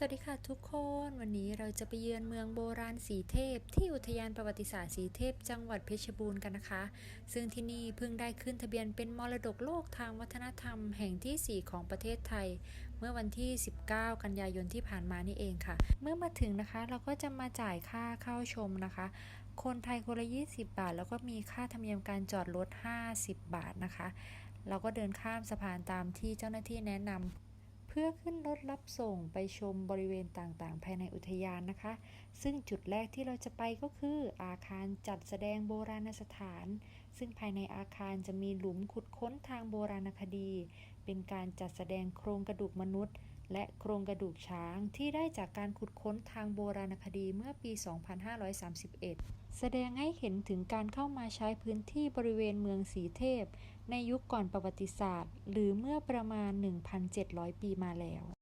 สวัสดีค่ะทุกคนวันนี้เราจะไปเยือนเมืองโบราณสีเทพ ที่อุทยานประวัติศาสตร์สีเทพ จังหวัดเพชรบูรณ์กันนะคะ ซึ่งที่นี่เพิ่งได้ขึ้นทะเบียนเป็นมรดกโลกทางวัฒนธรรมแห่งที่ 4 ของประเทศไทย เมื่อวันที่ 19 กันยายนที่ผ่านมานี่เองค่ะ เมื่อมาถึงนะคะเราก็จะมาจ่ายค่าเข้าชมนะคะ คนไทยคนละ 20 บาท แล้วก็มีค่าธรรมเนียมการจอดรถ50 บาทนะคะ เราก็เดินข้ามสะพานตามที่เจ้าหน้าที่แนะนำ พื่อขึ้นรถรับส่งไปชมบริเวณต่างๆ ภายในอุทยานนะคะ ซึ่งจุดแรกที่เราจะไปก็คืออาคารจัดแสดงโบราณสถาน ซึ่งภายในอาคารจะมีหลุมขุดค้นทางโบราณคดี เป็นการจัดแสดงโครงกระดูกมนุษย์ และโครงกระดูกช้างที่ได้จากการขุดค้นทางโบราณคดีเมื่อปี 2531 แสดงให้เห็นถึงการเข้ามาใช้พื้นที่บริเวณเมืองสีเทพ ในยุคก่อนประวัติศาสตร์ หรือเมื่อประมาณ 1,700 ปีมาแล้ว